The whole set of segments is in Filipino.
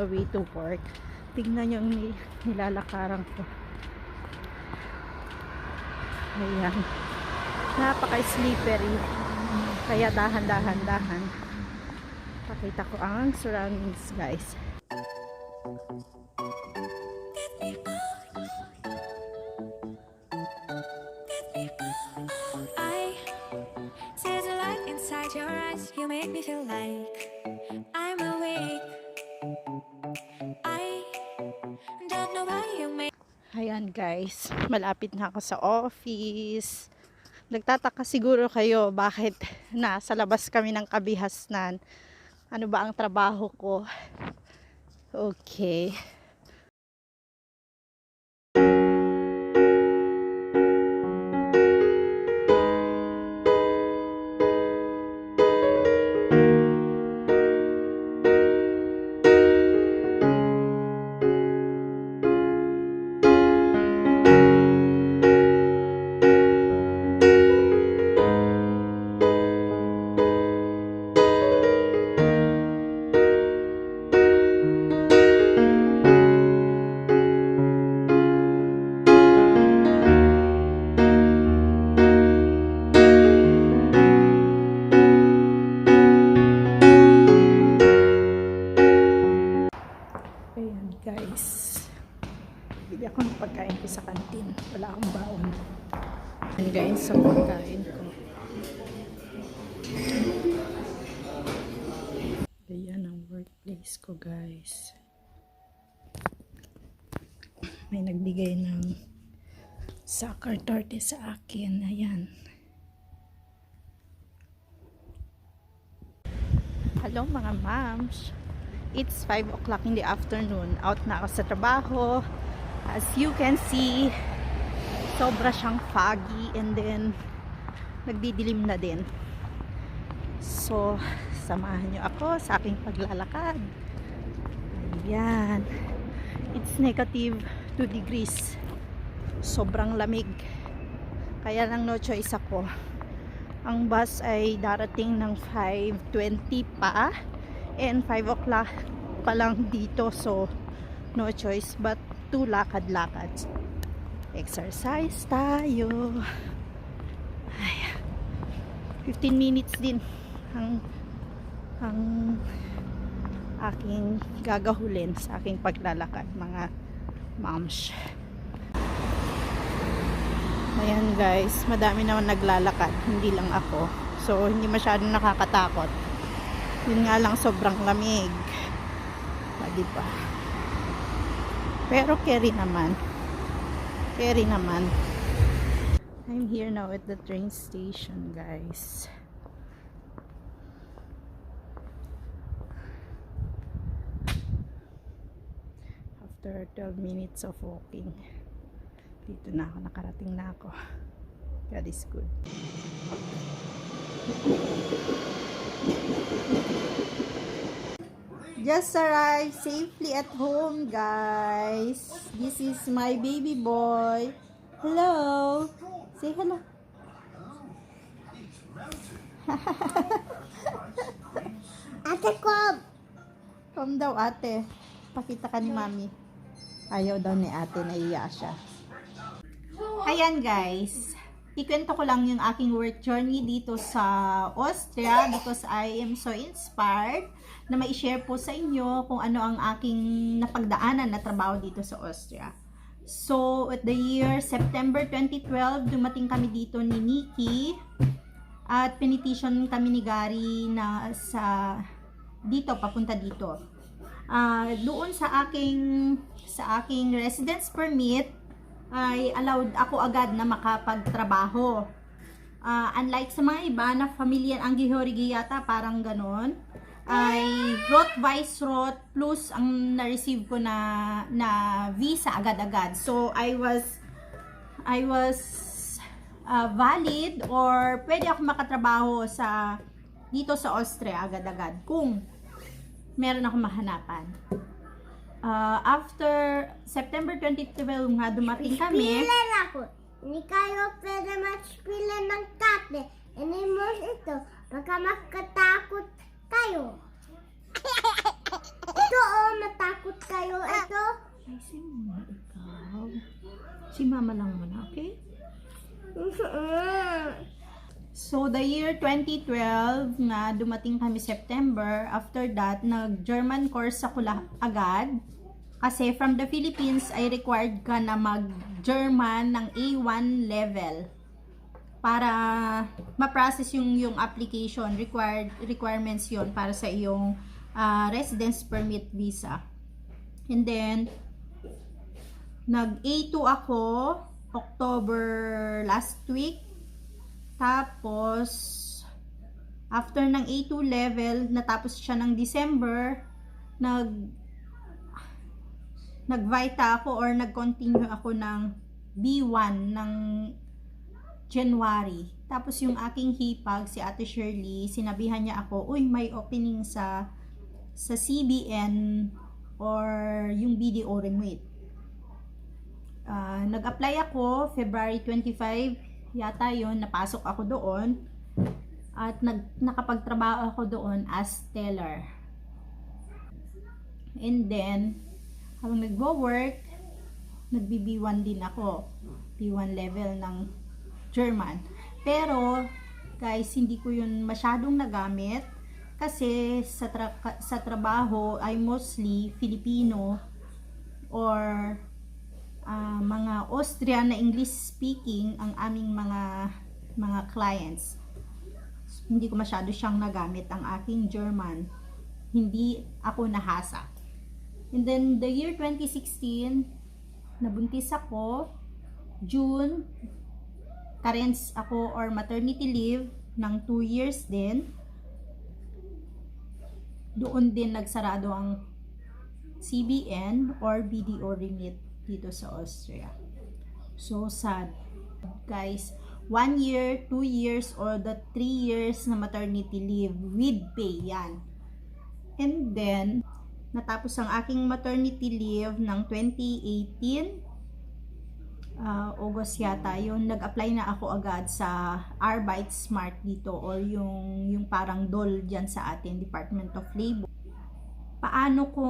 the way to work. Tingnan nyo ang ni- nilalakaran ko. Ayan. Napaka-slippery. Kaya dahan-dahan, dahan. Pakita ko ang surroundings, guys. I guys, malapit na ako sa office. Nagtataka siguro kayo bakit nasa labas kami ng kabihasnan. Ano ba ang trabaho ko? Okay. Torte sa akin. Ayan. Hello mga moms. It's 5 o'clock in the afternoon. Out na ako sa trabaho. As you can see, sobra siyang foggy and then nagdidilim na din. So, samahan niyo ako sa aking paglalakad. Ayan. It's negative 2 degrees. Sobrang lamig. Kaya lang no choice ako. Ang bus ay darating ng 5.20 pa and 5 o'clock pa lang dito. So no choice but to lakad-lakad. Exercise tayo. Ay 15 minutes din ang ang aking gagahulin sa aking paglalakad mga moms ayan guys. Madami naman naglalakad. Hindi lang ako. So hindi masyadong nakakatakot. Yun nga lang sobrang lamig. Ah, di ba? Pero carry naman. Carry naman. I'm here now at the train station guys. After 12 minutes of walking dito na ako nakarating na ako God is good Just arrived safely at home, guys. This is my baby boy. Hello. Say hello. Ate Kob! Come daw, ate. Pakita ka ni mami. Ayaw daw ni ate, naiya siya. Ayan, guys. Ikwento ko lang yung aking work journey dito sa Austria because I am so inspired na ma-share po sa inyo kung ano ang aking napagdaanan na trabaho dito sa Austria. So, at the year September 2012, dumating kami dito ni Nikki at pinetition kami ni Gary na sa dito, papunta dito. Ah, doon sa aking sa aking residence permit ay allowed ako agad na makapagtrabaho. Ah, unlike sa mga iba na familiar ang gihorigi yata parang ganon ay rot vice rot plus ang na-receive ko na na visa agad-agad. So I was I was uh, valid or pwede ako makatrabaho sa dito sa Austria agad-agad kung meron ako mahanapan. Uh, after September 2012 nga dumating kami. Pilan ako. Hindi kayo pwede matpila ng tate. Inimos ito. Baka makatakot kayo. ito oh. matakot kayo ito. Ay, si mama ikaw. Si mama lang muna, okay? So, the year 2012 na dumating kami September, after that, nag-German course ako agad. Kasi from the Philippines, ay required ka na mag-German ng A1 level para ma-process yung yung application required requirements yon para sa iyong ah, residence permit visa and then nag A2 ako October last week tapos after ng A2 level natapos siya ng December nag nag-vita ako or nag-continue ako ng B1 ng January. Tapos yung aking hipag, si Ate Shirley, sinabihan niya ako, uy, may opening sa sa CBN or yung BDO Remit. Ah, nag-apply ako February 25 yata yon napasok ako doon at nag, nakapagtrabaho ako doon as teller. And then, habang nagwo-work, nagbi-B1 din ako. B1 level ng German. Pero, guys, hindi ko yun masyadong nagamit kasi sa, tra- sa trabaho ay mostly Filipino or mga Austrian na English speaking ang aming mga mga clients. Hindi ko masyado siyang nagamit ang aking German. Hindi ako nahasa. And then the year 2016, nabuntis ako June carents ako or maternity leave ng 2 years din. Doon din nagsarado ang CBN or BDO remit dito sa Austria. So sad. Guys, 1 year, 2 years, or the 3 years na maternity leave with pay yan. And then, natapos ang aking maternity leave ng 2018 ah, August yata, yun, nag-apply na ako agad sa Arbeit Smart dito or yung, yung parang DOL dyan sa atin, Department of Labor. Paano ko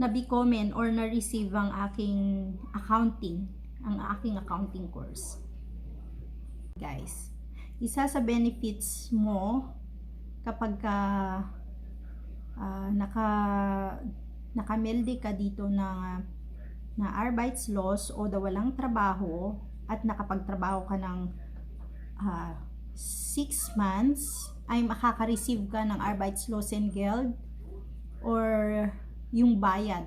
nabikomen or na-receive ang aking accounting, ang aking accounting course. Guys, isa sa benefits mo kapag ka ah, naka nakamelde ka dito na na Arbeitslos o da walang trabaho at nakapagtrabaho ka ng 6 months ay makaka-receive ka ng Arbeitslosengeld or yung bayad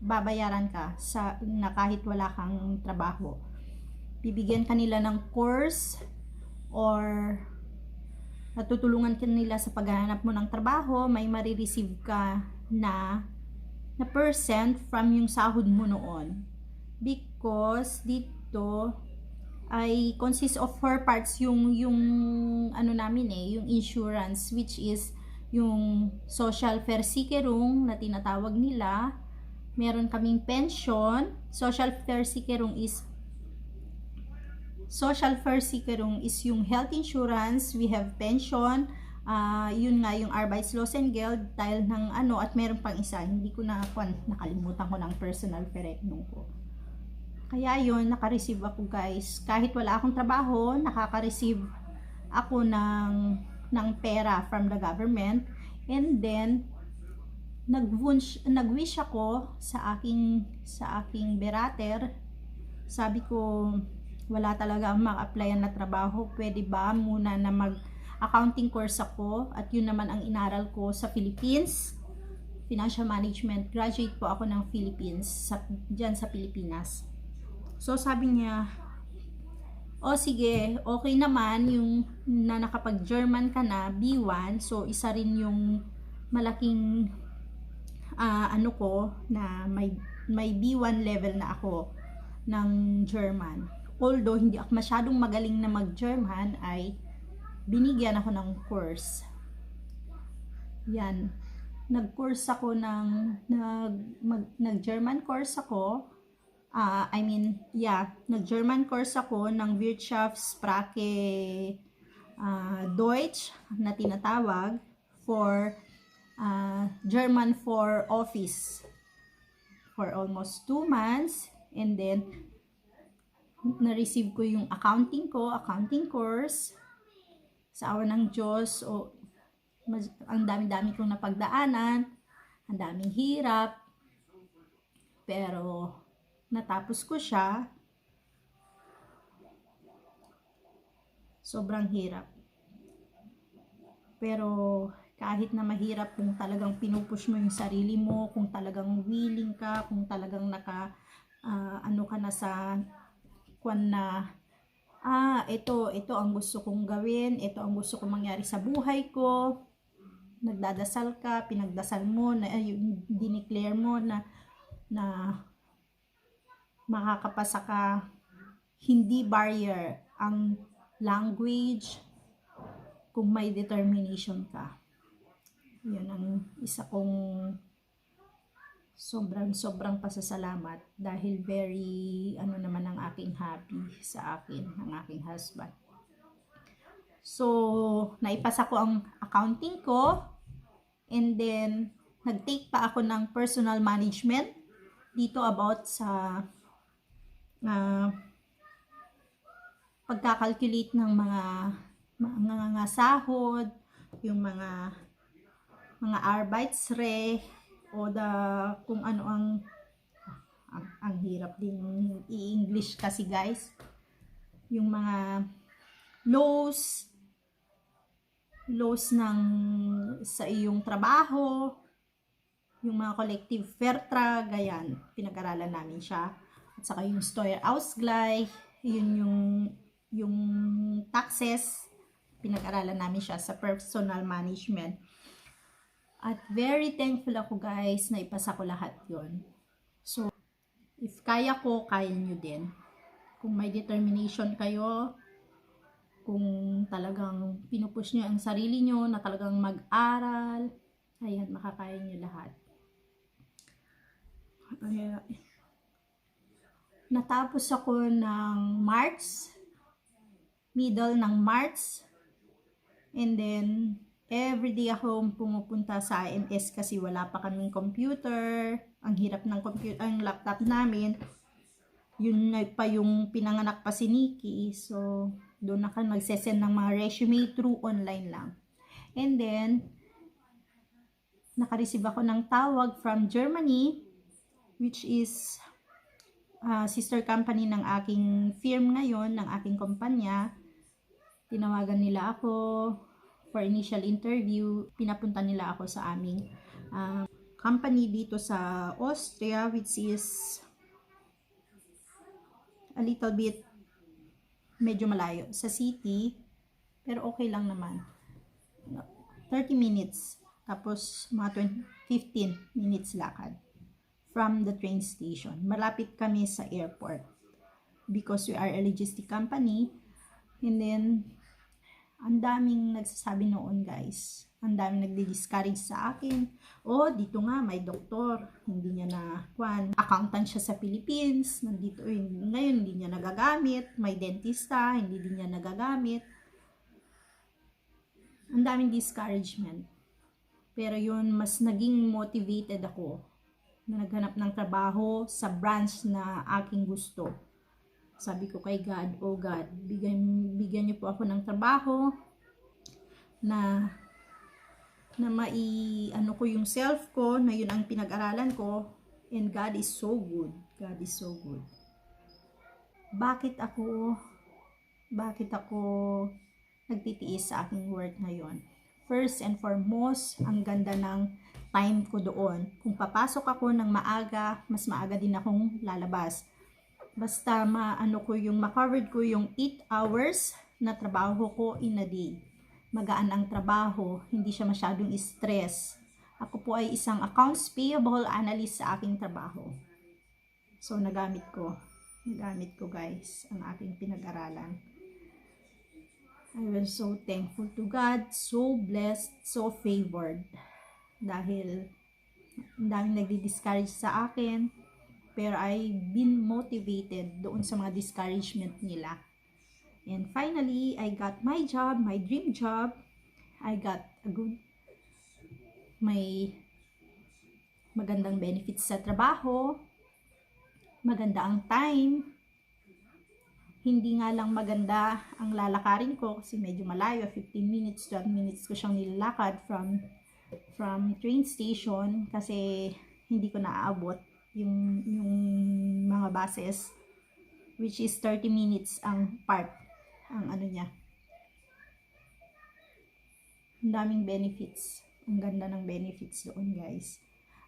babayaran ka sa na kahit wala kang trabaho bibigyan ka nila ng course or natutulungan ka nila sa paghahanap mo ng trabaho may marireceive ka na na percent from yung sahod mo noon. Because dito ay consists of four parts yung yung ano namin eh, yung insurance which is yung social versicherung na tinatawag nila. Meron kaming pension. Social versicherung is Social versicherung is yung health insurance, we have pension, Ah, yun nga yung Arbeitslosengeld dahil ng ano at meron pang isa hindi ko na kwan, nakalimutan ko ng personal verrechnung ko kaya yun naka-receive ako guys kahit wala akong trabaho nakaka-receive ako ng ng pera from the government and then nag-wish nag-wish ako sa aking sa aking berater sabi ko wala talaga ang mag-applyan na trabaho pwede ba muna na mag accounting course ako at yun naman ang inaral ko sa Philippines. Financial Management. Graduate po ako ng Philippines, sa, dyan sa Pilipinas. So sabi niya, o sige, okay naman yung na nakapag-German ka na, B1, so isa rin yung malaking ah, ano ko na may, may B1 level na ako ng German. Although hindi ako masyadong magaling na mag-German ay binigyan ako ng course. Yan. Nag-course ako ng nag mag, nag-German course ako. Ah, I mean, yeah, nag-German course ako ng Wirtschaftssprache ah, Deutsch na tinatawag for ah, German for office for almost two months. And then na-receive ko yung accounting ko, accounting course. Sa awa ng Diyos o ang dami-dami kong napagdaanan, ang daming hirap, pero natapos ko siya. Sobrang hirap. Pero kahit na mahirap kung talagang pinupush mo yung sarili mo, kung talagang willing ka, kung talagang naka ah, ano ka na sa kwan na ah, ito, ito ang gusto kong gawin, ito ang gusto kong mangyari sa buhay ko. Nagdadasal ka, pinagdasal mo, na, ay, dineclare mo na, na makakapasa ka, hindi barrier ang language kung may determination ka. Yun ang isa kong sobrang sobrang pasasalamat dahil very ano naman ang aking happy sa akin ng aking husband. So, naipasa ko ang accounting ko and then nag-take pa ako ng personal management dito about sa ah, pagkakalculate ng mga mga, mga sahod, yung mga mga Arbeitsrecht o the kung ano ang ang, ang hirap din i-English kasi guys. Yung mga laws laws ng sa iyong trabaho yung mga collective vertra gayan pinag-aralan namin siya at saka yung Steuerausgleich yun yung yung taxes pinag-aralan namin siya sa personal management at very thankful ako guys na ipasa ko lahat yon. So, if kaya ko, kaya nyo din. Kung may determination kayo, kung talagang pinupush nyo ang sarili nyo na talagang mag-aral, ayan, makakaya nyo lahat. Kaya, natapos ako ng March, middle ng March, and then, everyday ako pumupunta sa IMS kasi wala pa kaming computer. Ang hirap ng computer, ang laptop namin. Yun pa yung pinanganak pa si Nikki. So, doon ako nagsesend ng mga resume through online lang. And then, nakareceive ako ng tawag from Germany, which is uh, sister company ng aking firm ngayon, ng aking kumpanya. Tinawagan nila ako, for initial interview, pinapunta nila ako sa aming uh, company dito sa Austria which is a little bit medyo malayo sa city pero okay lang naman. 30 minutes tapos mga 20, 15 minutes lakad from the train station malapit kami sa airport because we are a logistic company and then ang daming nagsasabi noon guys. Ang daming nagdi-discourage sa akin. Oh, dito nga may doktor. Hindi niya na, kwan, accountant siya sa Philippines. Nandito, eh, ngayon hindi niya nagagamit. May dentista, hindi din niya nagagamit. Ang daming discouragement. Pero yun, mas naging motivated ako na naghanap ng trabaho sa branch na aking gusto sabi ko kay God, oh God, bigyan, bigyan niyo po ako ng trabaho na na mai ano ko yung self ko na yun ang pinag-aralan ko and God is so good. God is so good. Bakit ako bakit ako nagtitiis sa aking work ngayon? First and foremost, ang ganda ng time ko doon. Kung papasok ako ng maaga, mas maaga din akong lalabas Basta maano ko yung ma-covered ko yung 8 hours na trabaho ko in a day. Magaan ang trabaho, hindi siya masyadong stress. Ako po ay isang accounts payable analyst sa aking trabaho. So nagamit ko, nagamit ko guys ang aking pinag-aralan. I was so thankful to God, so blessed, so favored. Dahil daming nagdi-discourage sa akin, pero I've been motivated doon sa mga discouragement nila. And finally, I got my job, my dream job. I got a good may magandang benefits sa trabaho, maganda ang time, hindi nga lang maganda ang lalakarin ko kasi medyo malayo, 15 minutes, 12 minutes ko siyang nilalakad from from train station kasi hindi ko naaabot yung yung mga buses which is 30 minutes ang part ang ano niya. Ang daming benefits. Ang ganda ng benefits doon guys.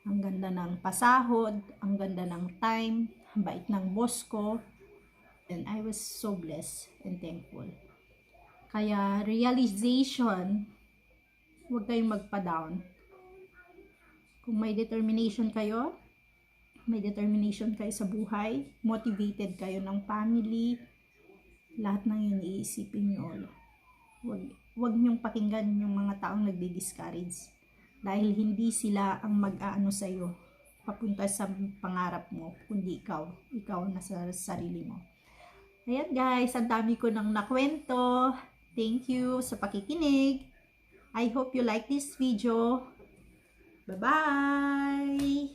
Ang ganda ng pasahod ang ganda ng time ang bait ng boss ko. And I was so blessed and thankful. Kaya realization huwag kayong magpa-down kung may determination kayo may determination kayo sa buhay, motivated kayo ng family, lahat ng yun iisipin nyo. Wag, wag nyong pakinggan yung mga taong nagdi-discourage. Dahil hindi sila ang mag-aano sa'yo, papunta sa pangarap mo, kundi ikaw. Ikaw na sa sarili mo. Ayan guys, ang dami ko nang nakwento. Thank you sa pakikinig. I hope you like this video. Bye-bye!